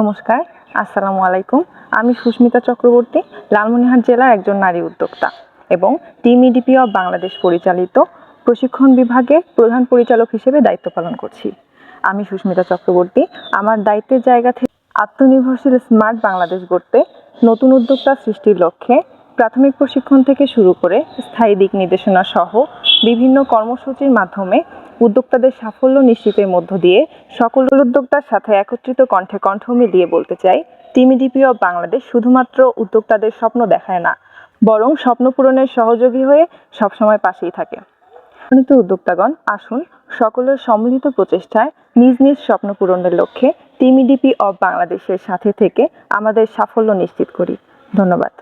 নমস্কার, আসসালামু আলাইকুম। আমি সুস্মিতা চক্রবর্তী, লালমনিরহাট জেলার একজন নারী উদ্যোক্তা এবং টিম ইডিপি অফ বাংলাদেশ পরিচালিত প্রশিক্ষণ বিভাগে প্রধান পরিচালক হিসেবে দায়িত্ব পালন করছি। আমি সুস্মিতা চক্রবর্তী, আমার দায়িত্বের জায়গা থেকে আত্মনির্ভরশীল স্মার্ট বাংলাদেশ গড়তে নতুন উদ্যোক্তা সৃষ্টির লক্ষ্যে প্রাথমিক প্রশিক্ষণ থেকে শুরু করে স্থায়ী দিক নির্দেশনা সহ বিভিন্ন কর্মসূচির মাধ্যমে উদ্যোক্তাদের সাফল্য নিশ্চিতের মধ্য দিয়ে সকল উদ্যোক্তার সাথে একত্রিত কণ্ঠে কণ্ঠ মিলিয়ে বলতে চাই টিমিডিপি অফ বাংলাদেশ শুধুমাত্র উদ্যোক্তাদের স্বপ্ন দেখায় না, বরং স্বপ্ন পূরণের সহযোগী হয়ে সবসময় পাশেই থাকে। সম্মানিত উদ্যোক্তাগণ, আসুন সকলের সম্মিলিত প্রচেষ্টায় নিজ নিজ স্বপ্ন পূরণের লক্ষ্যে টিমিডিপি অফ বাংলাদেশের সাথে থেকে আমাদের সাফল্য নিশ্চিত করি। ধন্যবাদ।